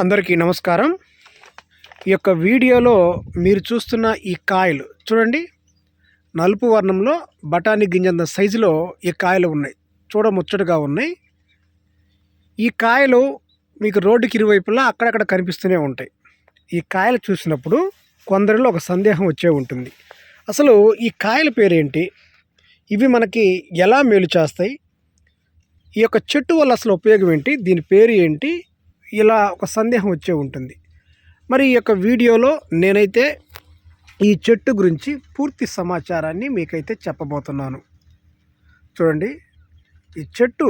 అందరికీ నమస్కారం. ఈ యొక్క వీడియోలో మీరు చూస్తున్న ఈ కాయలు చూడండి. నలుపు వర్ణంలో బఠానీ గింజంత సైజులో ఈ కాయలు ఉన్నాయి. చూడముచ్చటగా ఉన్నాయి. ఈ కాయలు మీకు రోడ్డుకి ఇరువైపులా అక్కడక్కడ కనిపిస్తూనే ఉంటాయి. ఈ కాయలు చూసినప్పుడు కొందరిలో ఒక సందేహం వచ్చే ఉంటుంది. అసలు ఈ కాయల పేరేంటి? ఇవి మనకి ఎలా మేలు చేస్తాయి? ఈ యొక్క చెట్టు వల్ల అసలు ఉపయోగం ఏంటి? దీని పేరు ఏంటి? ఇలా ఒక సందేహం వచ్చే ఉంటుంది. మరి ఈ యొక్క వీడియోలో నేనైతే ఈ చెట్టు గురించి పూర్తి సమాచారాన్ని మీకైతే చెప్పబోతున్నాను. చూడండి ఈ చెట్టు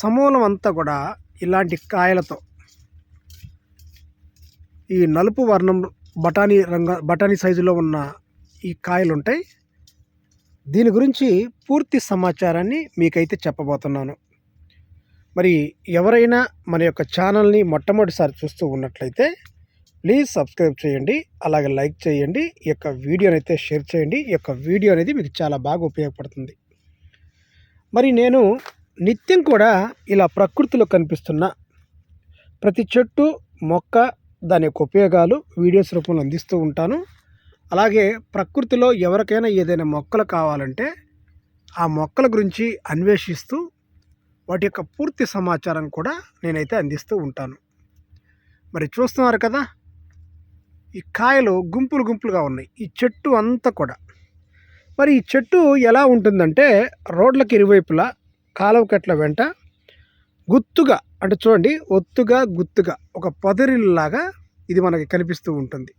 సమూలం అంతా కూడా ఇలాంటి కాయలతో ఈ నలుపు వర్ణం బఠానీ రంగ బఠానీ సైజులో ఉన్న ఈ కాయలు ఉంటాయి దీని గురించి పూర్తి సమాచారాన్ని మీకైతే చెప్పబోతున్నాను. మరి ఎవరైనా మన యొక్క ఛానల్ని మొట్టమొదటిసారి చూస్తూ ఉన్నట్లయితే ప్లీజ్ సబ్స్క్రైబ్ చేయండి అలాగే లైక్ చేయండి ఈ యొక్క వీడియోనైతే షేర్ చేయండి ఈ యొక్క వీడియో అనేది మీకు చాలా బాగా ఉపయోగపడుతుంది. మరి నేను నిత్యం కూడా ఇలా ప్రకృతిలో కనిపిస్తున్న ప్రతి చెట్టు మొక్క దాని యొక్క ఉపయోగాలు వీడియోస్ రూపంలో అందిస్తూ ఉంటాను. అలాగే ప్రకృతిలో ఎవరికైనా ఏదైనా మొక్కలు కావాలంటే ఆ మొక్కల గురించి అన్వేషిస్తూ వాటి యొక్క పూర్తి సమాచారం కూడా నేనైతే అందిస్తూ ఉంటాను. మరి చూస్తున్నారు కదా? ఈ కాయలు గుంపులు గుంపులుగా ఉన్నాయి. ఈ చెట్టు అంతా కూడా. మరి ఈ చెట్టు ఎలా ఉంటుందంటే రోడ్లకు ఇరువైపులా కాలువ కట్ల వెంట గుత్తుగా అంటే చూడండి ఒత్తుగా గుత్తుగా ఒక పొదరిల్లాగా ఇది మనకి కనిపిస్తూ ఉంటుంది.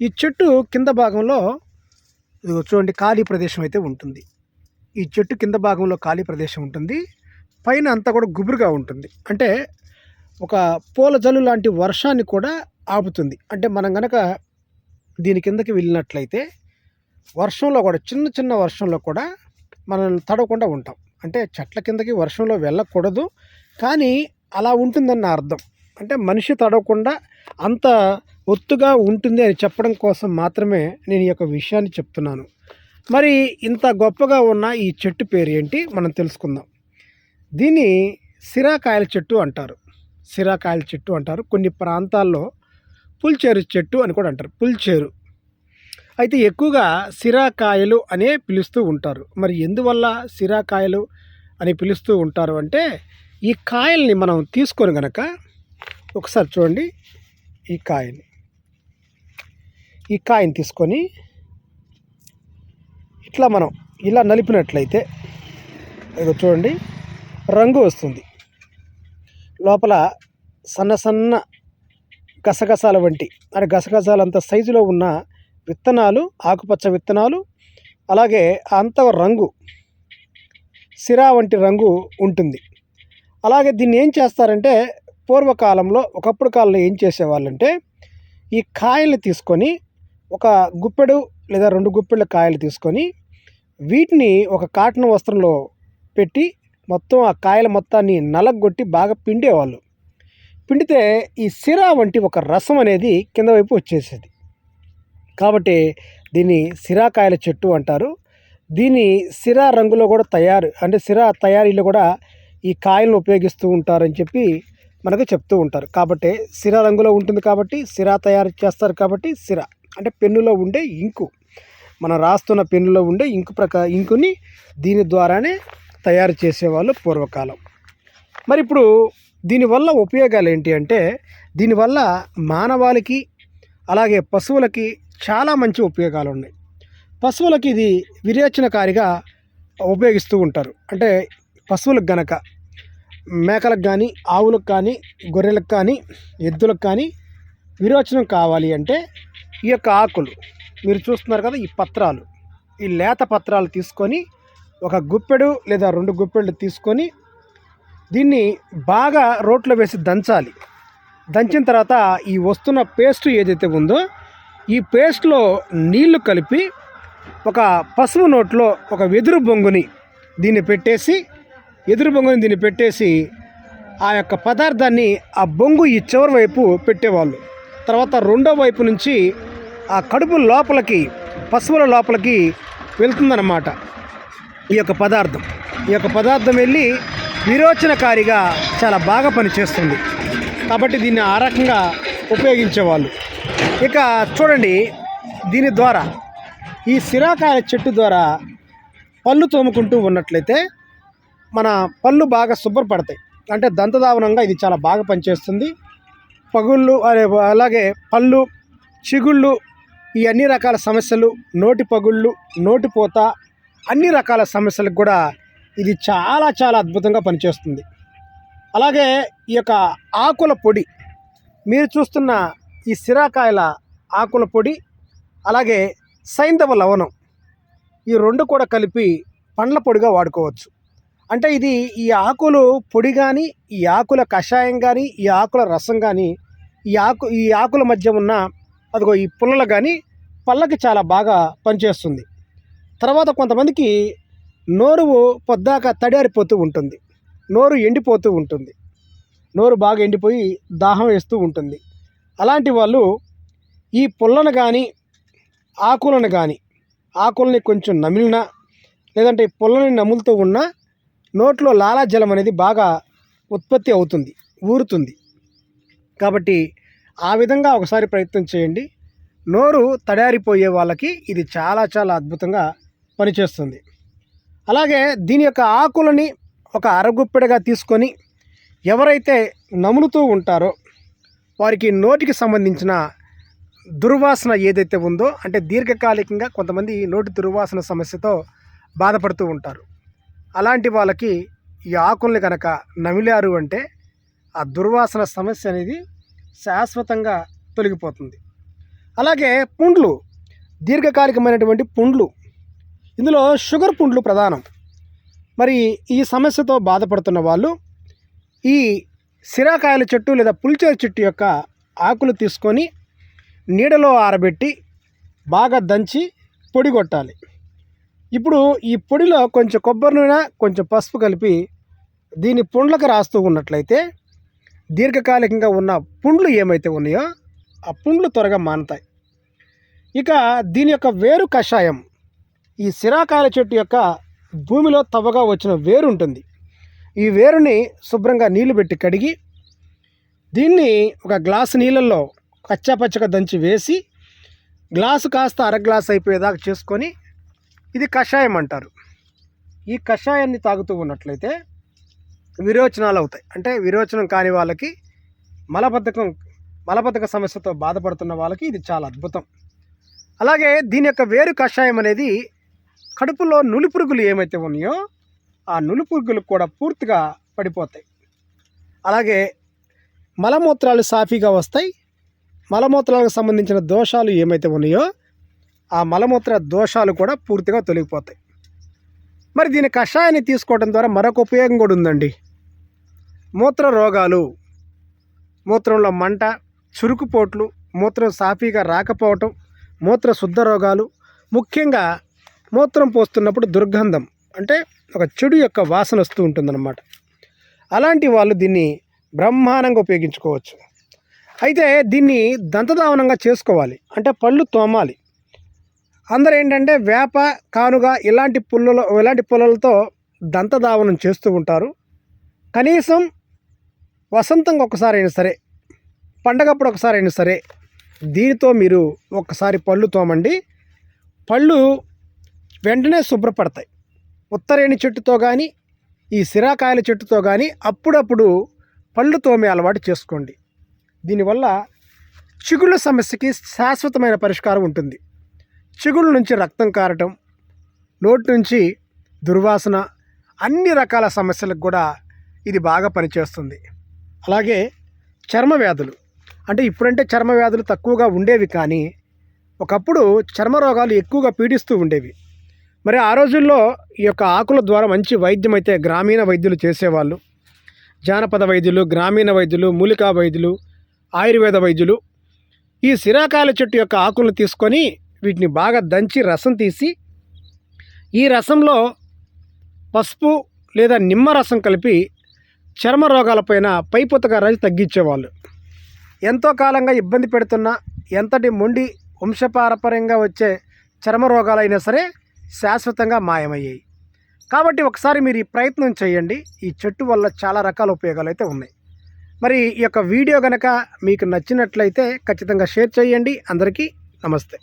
ఈ చెట్టు కింద భాగంలో ఇది చూడండి ఖాళీ ప్రదేశం అయితే ఉంటుంది. ఈ చెట్టు కింద భాగంలో ఖాళీ ప్రదేశం ఉంటుంది. పైన అంతా కూడా గుబురుగా ఉంటుంది. అంటే ఒక పూల జల్లు లాంటి వర్షాన్ని కూడా ఆపుతుంది. అంటే మనం కనుక దీని కిందకి వెళ్ళినట్లయితే వర్షంలో కూడా చిన్న చిన్న వర్షంలో కూడా మనం తడవకుండా ఉంటాం. అంటే చెట్ల కిందకి వర్షంలో వెళ్ళకూడదు. కానీ అలా ఉంటుందన్న అర్థం. అంటే మనిషి తడవకుండా అంత ఒత్తుగా ఉంటుంది అని చెప్పడం కోసం మాత్రమే నేను ఈ యొక్క విషయాన్ని చెప్తున్నాను. మరి ఇంత గొప్పగా ఉన్న ఈ చెట్టు పేరు ఏంటి మనం తెలుసుకుందాం. దీన్ని సిరాకాయల చెట్టు అంటారు. సిరాకాయల చెట్టు అంటారు. కొన్ని ప్రాంతాల్లో పుల్చేరు చెట్టు అని కూడా అంటారు. పుల్చేరు. అయితే ఎక్కువగా సిరాకాయలు అనే పిలుస్తూ ఉంటారు. మరి ఎందువల్ల సిరాకాయలు అని పిలుస్తూ ఉంటారు అంటే ఈ కాయల్ని మనం తీసుకొని గనక ఒకసారి చూడండి. ఈ కాయని. ఈ కాయని తీసుకొని ఇట్లా మనం ఇలా నలిపినట్లయితే చూడండి. రంగు వస్తుంది. లోపల సన్న సన్న గసగసాల వంటి అంటే గసగసాలంత సైజులో ఉన్న విత్తనాలు ఆకుపచ్చ విత్తనాలు అలాగే అంత రంగు సిరా వంటి రంగు ఉంటుంది. అలాగే దీన్ని ఏం చేస్తారంటే పూర్వకాలంలో ఒకప్పుడు కాలంలో ఏం చేసేవాళ్ళంటే ఈ కాయలు తీసుకొని ఒక గుప్పెడు లేదా రెండు గుప్పెళ్ళ కాయలు తీసుకొని వీటిని ఒక కాటన్ వస్త్రంలో పెట్టి మొత్తం ఆ కాయల మొత్తాన్ని నలగొట్టి బాగా పిండేవాళ్ళు. పిండితే ఈ సిరా వంటి ఒక రసం అనేది కింద వైపు వచ్చేసేది. కాబట్టి దీన్ని సిరాకాయల చెట్టు అంటారు. దీని సిరా రంగులో కూడా తయారు అంటే సిరా తయారీలో కూడా ఈ కాయలను ఉపయోగిస్తూ ఉంటారని చెప్పి మనకు చెప్తూ ఉంటారు. కాబట్టి సిరా రంగులో ఉంటుంది కాబట్టి సిరా తయారు చేస్తారు కాబట్టి సిరా అంటే పెన్నులో ఉండే ఇంకు. మనం రాస్తున్న పెన్నులో ఉండే ఇంకు ప్రకా ఇంకుని దీని ద్వారానే తయారు చేసేవాళ్ళు పూర్వకాలం. మరి ఇప్పుడు దీనివల్ల ఉపయోగాలు ఏంటి అంటే దీనివల్ల మానవాళికి అలాగే పశువులకి చాలా మంచి ఉపయోగాలు ఉన్నాయి పశువులకి ఇది విరేచనకారిగా ఉపయోగిస్తూ ఉంటారు. అంటే పశువులకు గనక మేకలకు కానీ ఆవులకు కానీ గొర్రెలకు కానీ ఎద్దులకు కానీ విరోచనం కావాలి అంటే ఈ యొక్క ఆకులు మీరు చూస్తున్నారు కదా ఈ పత్రాలు. ఈ లేత పత్రాలు తీసుకొని ఒక గుప్పెడు లేదా రెండు గుప్పెళ్ళు తీసుకొని దీన్ని బాగా రోట్లో వేసి దంచాలి. దంచిన తర్వాత ఈ వస్తున్న పేస్ట్ ఏదైతే ఉందో ఈ పేస్ట్లో నీళ్ళు కలిపి ఒక పసుపు నోట్లో ఒక వెదురు బొంగుని దీన్ని పెట్టేసి ఎదురు బొంగుని దీన్ని పెట్టేసి ఆ యొక్క పదార్థాన్ని ఆ బొంగు ఈ చివరి వైపు పెట్టేవాళ్ళు. తర్వాత రెండో వైపు నుంచి ఆ కడుపు లోపలికి పశువుల లోపలికి వెళ్తుందన్నమాట. ఈ యొక్క పదార్థం. ఈ యొక్క పదార్థం వెళ్ళి విరోచనకారిగా చాలా బాగా పనిచేస్తుంది. కాబట్టి దీన్ని ఆ రకంగా ఉపయోగించేవాళ్ళు. ఇక చూడండి దీని ద్వారా ఈ సిరాకాయ చెట్టు ద్వారా పళ్ళు తోముకుంటూ ఉన్నట్లయితే మన పళ్ళు బాగా శుభ్రపడతాయి. అంటే దంతదావనంగా ఇది చాలా బాగా పనిచేస్తుంది. పగుళ్ళు అదే అలాగే పళ్ళు చిగుళ్ళు ఈ అన్ని రకాల సమస్యలు నోటి పగుళ్ళు నోటిపోత అన్ని రకాల సమస్యలకు కూడా ఇది చాలా చాలా అద్భుతంగా పనిచేస్తుంది. అలాగే ఈ యొక్క ఆకుల పొడి మీరు చూస్తున్న ఈ సిరాకాయల ఆకుల పొడి అలాగే సైంధవ లవణం ఈ రెండు కూడా కలిపి పండ్ల పొడిగా వాడుకోవచ్చు. అంటే ఇది ఈ ఆకులు పొడి కానీ ఈ ఆకుల కషాయం కానీ ఈ ఆకుల రసం కానీ ఈ ఆకు ఈ ఆకుల మధ్య ఉన్న అదిగో ఈ పుల్లలు కానీ పళ్ళకి చాలా బాగా పనిచేస్తుంది. తర్వాత కొంతమందికి నోరు పొద్దాక తడారిపోతూ ఉంటుంది. నోరు ఎండిపోతూ ఉంటుంది. నోరు బాగా ఎండిపోయి దాహం వేస్తూ ఉంటుంది. అలాంటి వాళ్ళు ఈ పుల్లను కానీ ఆకులను కానీ ఆకులని కొంచెం నమిలినా లేదంటే పుల్లని నములుతూ ఉన్న నోట్లో లాలాజలం అనేది బాగా ఉత్పత్తి అవుతుంది ఊరుతుంది. కాబట్టి ఆ విధంగా ఒకసారి ప్రయత్నం చేయండి. నోరు తడారిపోయే వాళ్ళకి ఇది చాలా చాలా అద్భుతంగా పనిచేస్తుంది. అలాగే దీని యొక్క ఆకులని ఒక అరగుప్పెడగా తీసుకొని ఎవరైతే నములుతూ ఉంటారో వారికి నోటికి సంబంధించిన దుర్వాసన ఏదైతే ఉందో అంటే దీర్ఘకాలికంగా కొంతమంది నోటి దుర్వాసన సమస్యతో బాధపడుతూ ఉంటారు. అలాంటి వాళ్ళకి ఈ ఆకుల్ని కనుక నమిలారు అంటే ఆ దుర్వాసన సమస్య అనేది శాశ్వతంగా తొలగిపోతుంది. అలాగే పుండ్లు దీర్ఘకాలికమైనటువంటి పుండ్లు ఇందులో షుగర్ పుండ్లు ప్రధానం. మరి ఈ సమస్యతో బాధపడుతున్న వాళ్ళు ఈ సిరాకాయల చెట్టు లేదా పుల్చేర చెట్టు యొక్క ఆకులు తీసుకొని నీడలో ఆరబెట్టి బాగా దంచి పొడి కొట్టాలి. ఇప్పుడు ఈ పొడిలో కొంచెం కొబ్బరి నూనె కొంచెం పసుపు కలిపి దీని పుండ్లకు రాస్తూ ఉన్నట్లయితే దీర్ఘకాలికంగా ఉన్న పుండ్లు ఏమైతే ఉన్నాయో ఆ పుండ్లు త్వరగా మానతాయి. ఇక దీని యొక్క వేరు కషాయం ఈ సిరాకాయల చెట్టు యొక్క భూమిలో తవ్వగా వచ్చిన వేరు ఉంటుంది ఈ వేరుని శుభ్రంగా నీళ్ళు పెట్టి కడిగి దీన్ని ఒక గ్లాసు నీళ్ళల్లో కచ్చాపచ్చగా దంచి వేసి గ్లాసు కాస్త అర గ్లాస్ అయిపోయేదాకా చేసుకొని ఇది కషాయం అంటారు. ఈ కషాయాన్ని తాగుతూ ఉన్నట్లయితే విరోచనాలు అవుతాయి. అంటే విరోచనం కాని వాళ్ళకి మలబద్ధకం మలబద్ధక సమస్యతో బాధపడుతున్న వాళ్ళకి ఇది చాలా అద్భుతం. అలాగే దీని యొక్క వేరు కషాయం అనేది కడుపులో నులిపురుగులు ఏమైతే ఉన్నాయో ఆ నులిపురుగులు కూడా పూర్తిగా పడిపోతాయి. అలాగే మలమూత్రాలు సాఫీగా వస్తాయి. మలమూత్రాలకు సంబంధించిన దోషాలు ఏమైతే ఉన్నాయో ఆ మలమూత్ర దోషాలు కూడా పూర్తిగా తొలగిపోతాయి. మరి దీని కషాయాన్ని తీసుకోవడం ద్వారా మరొక ఉపయోగం కూడా ఉందండి. మూత్ర రోగాలు మూత్రంలో మంట చురుకుపోట్లు మూత్రం సాఫీగా రాకపోవటం మూత్ర శుద్ధ రోగాలు ముఖ్యంగా మూత్రం పోస్తున్నప్పుడు దుర్గంధం అంటే ఒక చెడు యొక్క వాసన వస్తూ ఉంటుందన్నమాట. అలాంటి వాళ్ళు దీన్ని బ్రహ్మాండంగా ఉపయోగించుకోవచ్చు. అయితే దీన్ని దంతధావనంగా చేసుకోవాలి. అంటే పళ్ళు తోమాలి. అందరూ ఏంటంటే వేప కానుగ ఇలాంటి పుల్లలు ఇలాంటి పుల్లలతో దంతధావనం చేస్తూ ఉంటారు. కనీసం వసంతంగా ఒకసారి అయినా సరే పండగప్పుడు ఒకసారి అయినా సరే దీనితో మీరు ఒకసారి పళ్ళు తోమండి. పళ్ళు వెంటనే శుభ్రపడతాయి. ఉత్తరేణి చెట్టుతో కానీ ఈ సిరాకాయల చెట్టుతో కానీ అప్పుడప్పుడు పళ్ళు తోమే అలవాటు చేసుకోండి. దీనివల్ల చిగుళ్ళ సమస్యకి శాశ్వతమైన పరిష్కారం ఉంటుంది. చిగుళ్ళ నుంచి రక్తం కారటం నోటి నుంచి దుర్వాసన అన్ని రకాల సమస్యలకు కూడా ఇది బాగా పనిచేస్తుంది. అలాగే చర్మ వ్యాధులు అంటే ఇప్పుడంటే చర్మ వ్యాధులు తక్కువగా ఉండేవి కానీ ఒకప్పుడు చర్మ రోగాలు ఎక్కువగా పీడిస్తూ ఉండేవి. మరి ఆ రోజుల్లో ఈ యొక్క ఆకుల ద్వారా మంచి వైద్యం అయితే గ్రామీణ వైద్యులు చేసేవాళ్ళు. జానపద వైద్యులు గ్రామీణ వైద్యులు మూలికా వైద్యులు ఆయుర్వేద వైద్యులు ఈ సిరాకాయల చెట్టు యొక్క ఆకులను తీసుకొని వీటిని బాగా దంచి రసం తీసి ఈ రసంలో పసుపు లేదా నిమ్మ రసం కలిపి చర్మ రోగాలపైన పైపుతగా రాజు తగ్గించేవాళ్ళు. ఎంతో కాలంగా ఇబ్బంది పెడుతున్న ఎంతటి మొండి వంశపారపర్యంగా వచ్చే చర్మ రోగాలైనా సరే శాశ్వతంగా మాయమయ్యాయి. కాబట్టి ఒకసారి మీరు ఈ ప్రయత్నం చేయండి. ఈ చెట్టు వల్ల చాలా రకాల ఉపయోగాలు అయితే ఉన్నాయి. మరి ఈ యొక్క వీడియో కనుక మీకు నచ్చినట్లయితే ఖచ్చితంగా షేర్ చేయండి. అందరికీ నమస్తే.